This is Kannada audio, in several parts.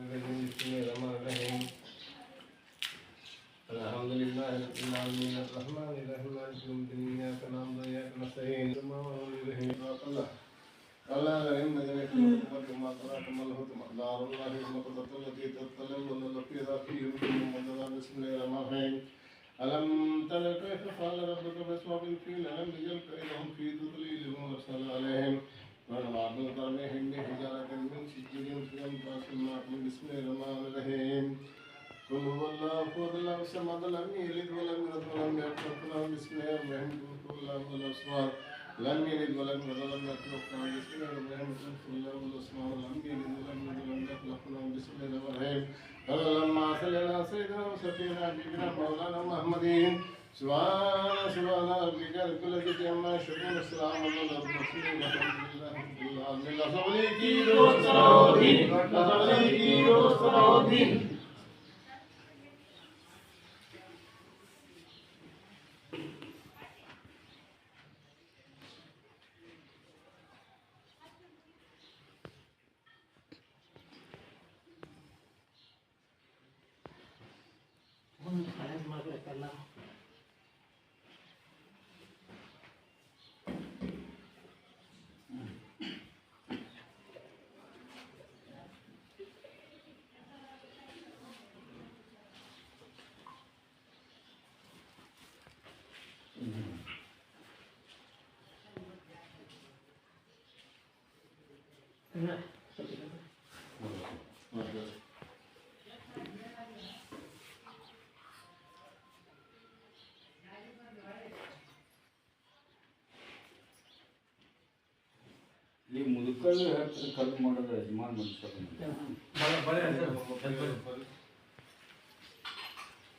بسم الله الرحمن الرحيم. الحمد لله رب العالمين الرحمن الرحيم مالك يوم الدين إياك نعبد وإياك نستعين الله الله الرحيم مدينة المتقدم ما تراك ما له دار الله المقدسة التي تتكلم ولا فيها فيه من بسم الله الرحمن الرحيم ألم تر كيف فعل ربك بأصحاب الفيل ألم يجعل كيدهم في تضليل وأرسل عليهم ونبعث عليهم بحجارة من سجيل فأنفاس معكم بسم الله الرحمن الرحيم قل هو الله أحد الله الصمد لم يلد ولم يولد ولم يكن له بسم الله الرحمن الرحيم قل هو الله الأصغر لم يلد ولم يولد ولم يكن له بسم الله الرحمن الرحيم قل هو الله الأصغر لم يلد ولم يولد ولم يكن له بسم الله الرحمن الرحيم فلما سلنا سيدنا وسفينا حبيبنا مولانا محمد سبحان سبحان ربك كل ذي عما يشركون السلام على المرسلين والحمد لله رب العالمين لا صلي کی دوست راودین لا صلي کی دوست راودین ಮುಂದೆ ಇನ್ನ ಸ್ವಲ್ಪ ಇದೆ. ಈ ಮುದುಕಲ್ಲಿ ಹೇಳ್ತಾರೆ ಕಲ್ಲು ಮಾಡೋದು ಯಜಮಾನ್ ಮನುಷ್ಯ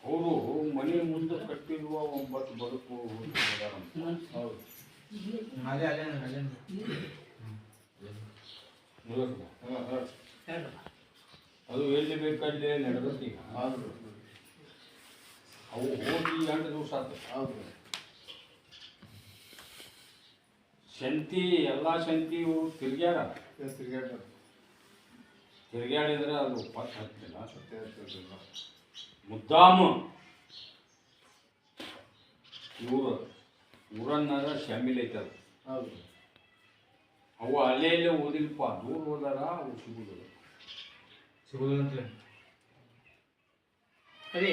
ಅವರು ಮನೆ ಮುಂದೆ ಕಟ್ಟಿರುವ ಒಂಬತ್ತು ಬದುಕು ಅದಾರಂತ. ಹೌದು ಮುದುಕ. ಹಾ ಹಾ ಹೇಳ್ರಪ್ಪ. ಅದು ಎಲ್ಲಿ ಬೇಕಲ್ಲಿ ನಡೆದತ್ತಿ ಹೌದು. ಅವು ಹೋಗಿ ಎಂಟು ದಿವಸ ಆತು. ಹೌದು. ಶಂತಿ ಎಲ್ಲ ಶಂತಿ ಇವು ತಿರ್ಗ್ಯಾರ? ತಿರ್ಗಾಟ ತಿರ್ಗ್ಯಾಡಿದ್ರೆ ಅದು ಪತ್ ಹತ್ತಿಲ್ಲ. ಮುದ್ದಾಮು. ಇವರು ಊರನ್ನಾಗ ಶಾಮಿಲ್ ಐತೆ ಅದು. ಹೌದು. ಅವು ಅಲ್ಲೇ ಅಲ್ಲೇ ಓದಿಲ್ಪ ದೂರ ಹೋದಾರ ಅವು ಸಿಗುದಿಲ್ಲ. ಅದೇ.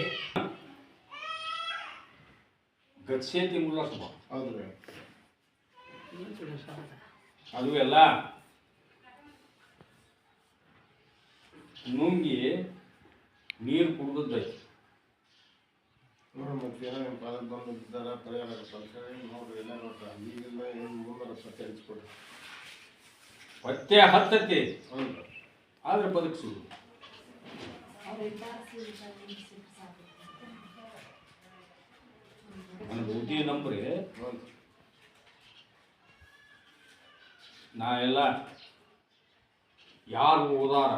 ಗತ್ಸೇತಿ ಮುಲ್ಲ ಸುಬ ಹೌದು ಅದು ಎಲ್ಲ ನುಂಗಿ ನೀರು ಕುಡಿದೈತಿ ನೋಡ್ರಿ ಮತ್ತೆ ಏನೋ ನಿಮ್ಮ ಪಾಲಕ್ ಬಂದು ಪರಿಹಾರ ನೋಡ್ರಿ ಎಲ್ಲ ನೋಡ್ರಿ. ಈಗೆಲ್ಲ ಏನು ಮುಂದೆ ಸತ್ಯ ಹಂಚ್ಕೊಡ್ರಿ ಪತ್ತೆ ಹತ್ತತಿ ಹೌದು ಆದ್ರೆ ಬದುಕು ನನ್ನ ಬುದ್ಧಿ ನಂಬ್ರಿ. ನಾ ಎಲ್ಲ ಯಾರು ಓದಾರ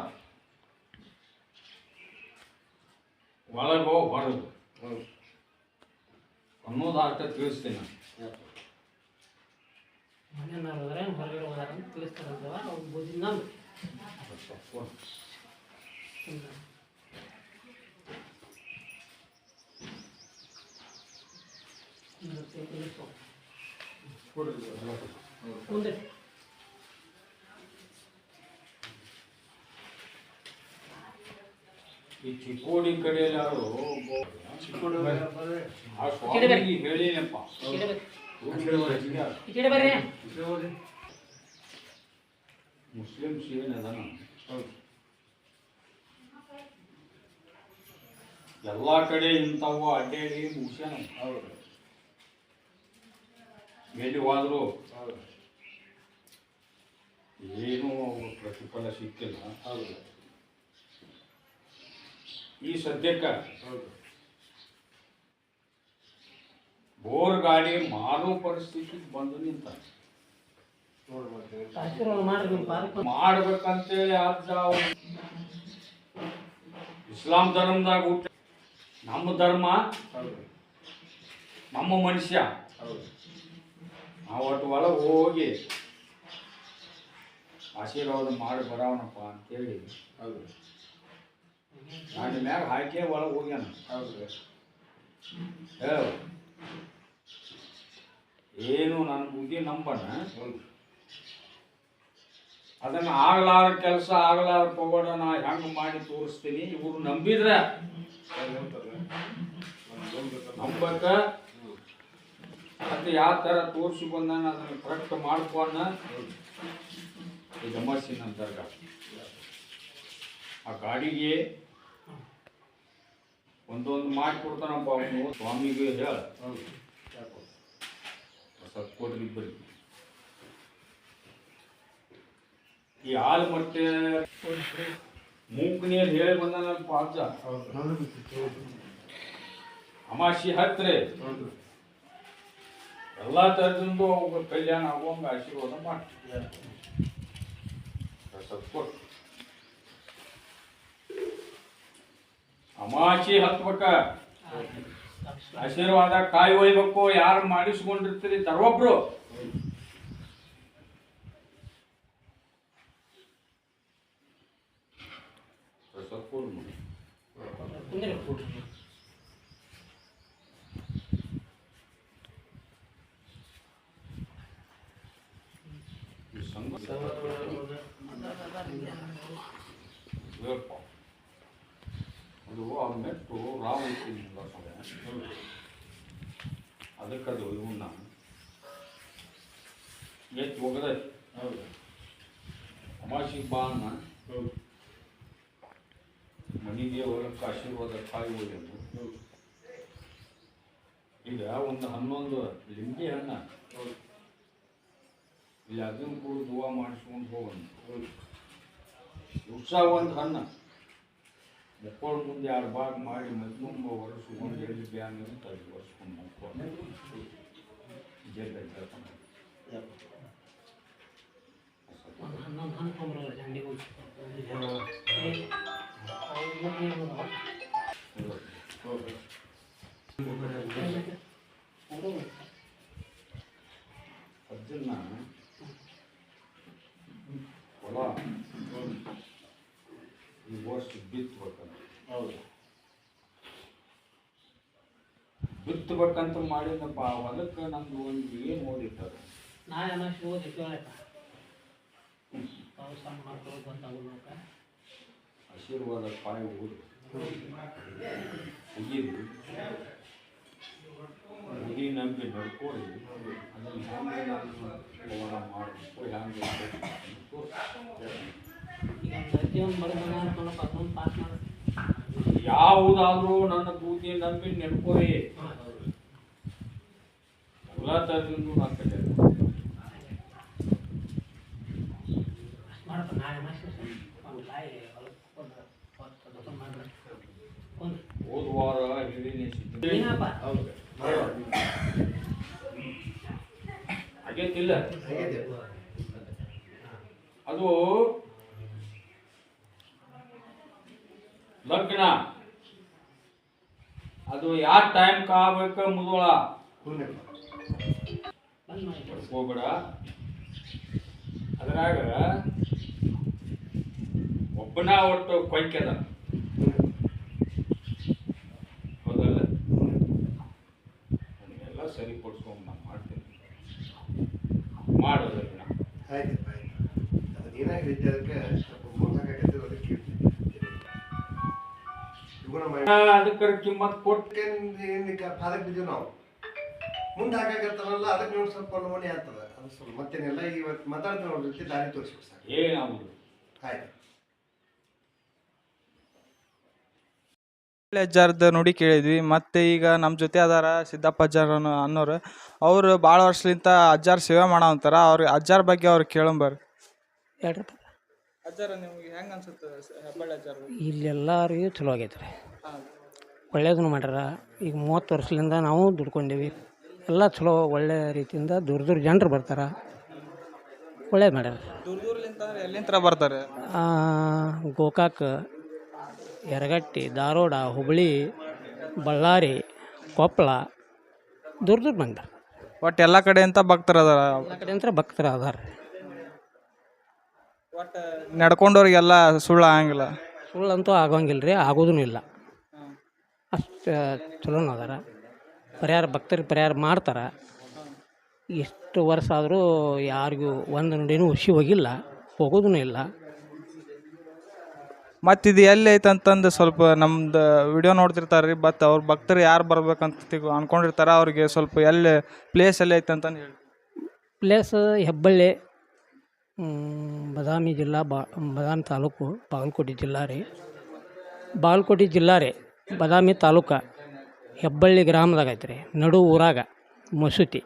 ಒಳಗೋ ಹೊರದು ಅನ್ನೋದಾರ್ಥ ತಿಳಿಸ್ತೀನಿ. ನಾನು. ಮನೆಯವ್ರು ಹೋದ್ರೆ ಹೊರಗಡೆ ಹೋದಾರ ಅಂತ ತಿಳಿಸ್ತಾರಂತವ ಅವ್ರು ಬುದ್ಧಿ ನಂಬಿ ಮುಂದೆ. ಈ ಚಿಕ್ಕೋಡಿ ಕಡೆ ಯಾರು ಚಿಕ್ಕೋಡಿ ಏನದಾನ ಹೌದು ಎಲ್ಲ ಕಡೆ ಇಂಥವು ಅಡ್ಡಾಡಿ ಮುಗಿಸ್ಯಾನ ಹೌದು. ಎಲ್ಲಿ ಹೋದ್ರು? ಹೌದು. ಏನೂ ಪ್ರತಿಫಲ ಸಿಕ್ಕಿಲ್ಲ. ಹೌದು. ಈ ಸದ್ಯಕ್ಕೆ ಹೌದು. ಬೋರ್ ಗಾಡಿ ಮಾರೋ ಪರಿಸ್ಥಿತಿ ಬಂದು ನಿಂತ ಮಾಡ್ಬೇಕಂತೇಳಿ ಅಜ್ಜ ಇಸ್ಲಾಂ ಧರ್ಮದಾಗ ಹುಟ್ಟ ನಮ್ಮ ಧರ್ಮ ಹೌದು ನಮ್ಮ ಮನುಷ್ಯ. ಹೌದು ನಾವು ಒಟ್ಟು ಒಳಗೆ ಹೋಗಿ ಆಶೀರ್ವಾದ ಮಾಡಿ ಬರೋಣಪ್ಪ ಅಂತೇಳಿ ಹೌದು ನಾನು ಮ್ಯಾಗ ಹಾಕಿ ಒಳಗೆ ಹೋಗ್ಯಾನ. ಹೌದು ಹೇಳು. ಏನು ನನ್ನ ಬುದ್ಧಿ ನಂಬಣ? ಅದನ್ನ ಆಗ್ಲಾರ ಕೆಲಸ ಆಗ್ಲಾರ ಪಗೋಡ ನಾ ಹೆಂಗ್ ಮಾಡಿ ತೋರಿಸ್ತೀನಿ ಇವ್ರು ನಂಬಿದ್ರೆ? ನಂಬಕ? ಮತ್ತೆ ಯಾವ ತರ ತೋರಿಸಿ ಬಂದಾನ ಅದನ್ನ ಕರೆಕ್ಟ್ ಮಾಡ್ಕೊಂಡ ಇದು ಮಸ್ಸಿನ ದರ್ಗ. ಆ ಗಾಡಿಗೆ ಒಂದೊಂದು ಮಾಡಿ ಕೊಡ್ತಾನಪ್ಪ ಅವನು. ಸ್ವಾಮಿಗೆ ಹೇಳ. ಬರೀ ಈ ಹಾಲು ಮತ್ತೆ ಮೂಕ್ ನೀರು ಹೇಳಿ ಬಂದಪ್ಪ ಅಜ್ಜ ಅಮಾಶಿ ಹತ್ರೆ. ಎಲ್ಲ ಥರದಿಂದ ಅವ್ರ ಕಲ್ಯಾಣ ಆಗುವಂಗ ಆಶೀರ್ವಾದ ಮಾಡ್ತೀವಿ ಸ್ವಲ್ಪ ಕೊಟ್ಟು ಅಮಾಸಿ ಹತ್ಬೇಕ ಆಶೀರ್ವಾದ ಕಾಯಿ ಒಯ್ಬೇಕು ಯಾರು ಮಾಡಿಸ್ಕೊಂಡಿರ್ತೀರಿ ತರೊಬ್ರು ಸ್ವಲ್ಪ ಕೊಡು ನೋಡಿ. ಕುಂದ್ರೆ ಕೊಡ್ರಿ ಈ ಸಂಘ ಅದು ಆಮೇಲೆ ಮೆಟ್ಟು ರಾವ್ ಸೊಲೆ. ಅದಕ್ಕದು ಇವನ್ನ ಎತ್ತಿ ಹೋಗದೆ ಹೌದು. ಅಮಾಸಿಗೆ ಬಾ ಅನ್ನ ಹೌದು. ಮನೆಗೆ ಹೊರಕ್ಕೆ ಆಶೀರ್ವಾದ ಕಾಯಿ ಹೋಗ್ಯದು. ಹೌದು. ಈಗ ಒಂದು ಹನ್ನೊಂದು ಲಿಂಬೆ ಹಣ್ಣ. ಹೌದು. ಇಲ್ಲಿ ಅದನ್ನ ಕೂಡ ದುವಾ ಮಾಡಿಸ್ಕೊಂಡು ಹೋಗೋಣ ಉತ್ಸಾಹ ಒಂದು ಹಣ್ಣು. ಮಕ್ಕಳ ಮುಂದೆ ಎರಡು ಭಾಗ ಮಾಡಿ ಮತ್ತೊಂದು ಒರೆಸ್ಕೊಂಡು ಎಲ್ಲಿ ಬ್ಯಾನ್ ಅಂತ ಅಲ್ಲಿ ಒರೆಸ್ಕೊಂಡು ಬಿತ್ತಬೇಕಂತ ಮಾಡಿದಪ್ಪ ಹೊಲಕ್ಕೆ ನಮ್ದು ಒಂದು ಏನು ಓದಿಟ್ಟಾರೆ ನಾಳೆ ಅಮಾಸಿ ಓದಿ ಕೇಳಪ್ಪ ಪಾವಸ ಆಶೀರ್ವಾದ ಪಾಯ ಓದಿ. ಮುಗಿದು. ಮುಗಿ ನಂಬಿ ನಡ್ಕೊಳ್ಳಿ ಅದನ್ನು ನಾನು ಪವಾಡ ಮಾಡಬೇಕು ಈಗ ಅರ್ಜಿ ಒಂದು ಅದೊಂದು ಪಾಸ್ ಮಾಡಿ ಯಾವುದಾದ್ರೂ ನನ್ನ ಬೂದಿ ನಂಬಿ ನೆಡ್ಕೋರಿ ಎಲ್ಲ ಥರದಿಂದ ನಾನು ಹೋದ ವಾರ ಹೇಳಿನಿ ಆಗೈತಿಲ್ಲ ಹೇಗಿದೆ ಅದು ಲಗ್ನ ಯಾವ ಟೈಮ್ ಕಾಬೇಕ ಮುದೋಳ? ಹೋಗ್ಬೇಡ. ಅದ್ರಾಗ ಒಬ್ಬನ ಒಟ್ಟು ಕೊಯ್ಕೆದ. ಮಾಡಿ ಅದಕ್ಕೆ ಕಿಮ್ಮತ್ ಕೊಟ್ಟು ಪಾದಕ್ಕೆ ಬಿದ್ದೀವಿ ನಾವು? ಮುಂದೆ ಹಾಕಾಕತ್ತಾರಲ್ಲ ಅದಕ್ಕೆ ನೋಡಿ ಸ್ವಲ್ಪ ನೋಣಿ ಆಗ್ತದ. ಅದು ಸ್ವಲ್ಪ ಮತ್ತೇನೆಲ್ಲ ಇವತ್ತು ಅವ್ರ ಜೊತೆ ದಾರಿ ತೋರಿಸ್ಬೇಕು ಸರ್. ಏನಾಗುದು ಆಯ್ತು. ಅಜ್ಜಾರ್ದ ನೋಡಿ ಕೇಳಿದ್ವಿ ಮತ್ತೆ ಈಗ ನಮ್ಮ ಜೊತೆ ಅದಾರ ಸಿದ್ದಪ್ಪ ಅಜ್ಜಾರ ಅನ್ನೋ ಅನ್ನೋರು. ಅವರು ಭಾಳ ವರ್ಷಲಿಂತ ಅಜ್ಜಾರ್ ಸೇವೆ ಮಾಡೋ ಅಂತಾರ ಅವ್ರಿಗೆ ಅಜ್ಜಾರ್ ಬಗ್ಗೆ ಅವ್ರು ಕೇಳಂಬರ್ರಿ ಹೇಳ್ರಿ ಅಜ್ಜಾರ ನಿಮ್ಗೆ ಹೆಂಗೆ ಅನ್ಸುತ್ತೆ ಹೆಬ್ಬಳ್ಳಿ ಅಜ್ಜಾರ್ ಇಲ್ಲೆಲ್ಲರಿಗೂ ಚಲೋ ಆಗೈತೆ ರೀ ಒಳ್ಳೇದನ್ನು ಮಾಡ್ಯಾರ. ಈಗ ಮೂವತ್ತು ವರ್ಷದಿಂದ ನಾವು ದುಡ್ಕೊಂಡೀವಿ. ಎಲ್ಲ ಚಲೋ ಒಳ್ಳೆ ರೀತಿಯಿಂದ ದೂರ ದೂರ ಜನರು ಬರ್ತಾರೆ. ಒಳ್ಳೇದು ಮಾಡ್ಯಾರ. ದೂರ ಬರ್ತಾರೆ? ಗೋಕಾಕ್ ಯರಗಟ್ಟಿ ಧಾರವಾಡ ಹುಬ್ಬಳ್ಳಿ ಬಳ್ಳಾರಿ ಕೊಪ್ಪಳ ದೂರ ದೂರ ಬಂದಾರ. ಒಟ್ಟು ಎಲ್ಲ ಕಡೆ ಅಂತ ಭಕ್ತರು ಅದಾರ? ಎಲ್ಲ ಕಡೆ ಅಂತ ಭಕ್ತರು ಅದಾರ ಒಟ್ಟು ನಡ್ಕೊಂಡವ್ರಿಗೆಲ್ಲ ಸುಳ್ಳು ಆಗಂಗಿಲ್ಲ. ಸುಳ್ಳಂತೂ ಆಗೋಂಗಿಲ್ಲ ರೀ ಆಗೋದೂ ಇಲ್ಲ. ಅಷ್ಟು ಚಲೋನ ಅದಾರ. ಪರಿಹಾರ ಭಕ್ತರಿಗೆ ಪರಿಹಾರ ಮಾಡ್ತಾರೆ. ಎಷ್ಟು ವರ್ಷ ಆದರೂ ಯಾರಿಗೂ ಒಂದು ನುಡಿನೂ ಹುಷಿ ಹೋಗಿಲ್ಲ ಹೋಗೋದೂ ಇಲ್ಲ. ಮತ್ತು ಇದು ಎಲ್ಲಿ ಐತೆ ಅಂತಂದು ಸ್ವಲ್ಪ ನಮ್ದು ವಿಡಿಯೋ ನೋಡ್ತಿರ್ತಾರೆ ರೀ ಬಟ್ ಅವ್ರ ಭಕ್ತರು ಯಾರು ಬರ್ಬೇಕಂತ ಅಂದ್ಕೊಂಡಿರ್ತಾರೆ ಅನ್ಕೊಂಡಿರ್ತಾರೆ ಅವ್ರಿಗೆ ಸ್ವಲ್ಪ ಎಲ್ಲಿ ಪ್ಲೇಸ್ ಎಲ್ಲಿ ಐತೆ ಅಂತಂದು ಹೇಳಿ. ಪ್ಲೇಸ್ ಹೆಬ್ಬಳ್ಳಿ ಬದಾಮಿ ಜಿಲ್ಲಾ ಬಾ ಬದಾಮಿ ತಾಲೂಕು ಬಾಗಲಕೋಟೆ ಜಿಲ್ಲಾ ರೀ. ಬಾಗಲಕೋಟೆ ಜಿಲ್ಲಾ ರೀ ಬದಾಮಿ ತಾಲೂಕು ಹೆಬ್ಬಳ್ಳಿ ಗ್ರಾಮದಾಗ ಐತೆ ರೀ ನಡು ಊರಾಗ ಮಸೂತಿ.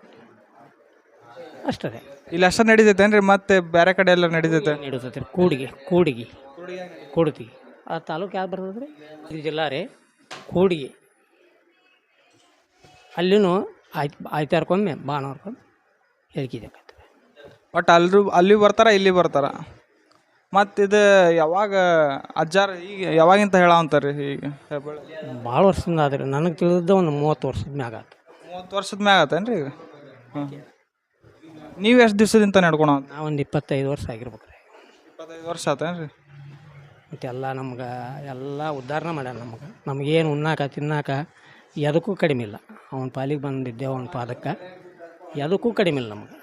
ಅಷ್ಟೇ ರೀ. ಇಲ್ಲಿ ಅಷ್ಟೇ ನಡೀತೈತೇನು ರೀ ಮತ್ತೆ ಬೇರೆ ಕಡೆ ಎಲ್ಲ ನಡೀತೈತೆ? ನಡೀತೈತೆ ರೀ ಕೂಡಿಗೆ ಕೂಡಿಗೆ. ಕೂಡ್ತಿ ಆ ತಾಲೂಕು ಯಾವ್ದು ಬರ್ತದೆ ರೀ? ಇದು ಜಿಲ್ಲಾ ರೀ ಕೂಡಿಗೆ. ಅಲ್ಲಿನೂ ಆಯ್ತು ಆಯ್ತಾರ್ಕೊಮ್ಮೆ ಭಾನುವಾರಕ್ಕೊಮ್ಮೆ ಹೇಳ್ಕಿದೆ ಬಟ್ ಅಲ್ಲರೂ ಅಲ್ಲಿ ಬರ್ತಾರ ಇಲ್ಲಿ ಬರ್ತಾರ. ಮತ್ತು ಇದು ಯಾವಾಗ ಅಜ್ಜಾರ ಈಗ ಯಾವಾಗಿಂತ ಹೇಳಂತಾರೆ ರೀ ಈಗ ಭಾಳ ವರ್ಷದಿಂದ ಆದ್ರೆ ನನಗೆ ತಿಳಿದ ಒಂದು ಮೂವತ್ತು ವರ್ಷದ ಮ್ಯಾಗ ಆತು. ಮೂವತ್ತು ವರ್ಷದ ಮ್ಯಾಗ ಆತೇನು ರೀ ಈಗ? ಹಾಂ ನೀವು ಎಷ್ಟು ದಿವಸದಿಂದ ನಡ್ಕೊಳ ಒಂದು ಇಪ್ಪತ್ತೈದು ವರ್ಷ ಆಗಿರ್ಬೇಕು ರೀ ಇಪ್ಪತ್ತೈದು ವರ್ಷ ಆತೇನು ರೀ ಮತ್ತು ಎಲ್ಲ ನಮ್ಗೆ ಎಲ್ಲ ಉದ್ಧಾರಣೆ ಮಾಡ್ಯಾನ ನಮಗೆ. ನಮಗೇನು ಉಣ್ಣಾಕ ತಿನ್ನಾಕ ಎದಕ್ಕೂ ಕಡಿಮೆ ಇಲ್ಲ. ಅವನ ಪಾಲಿಗೆ ಬಂದಿದ್ದೆ ಅವನ ಪಾದಕ್ಕೆ. ಎದಕ್ಕೂ ಕಡಿಮೆ ಇಲ್ಲ ನಮಗೆ.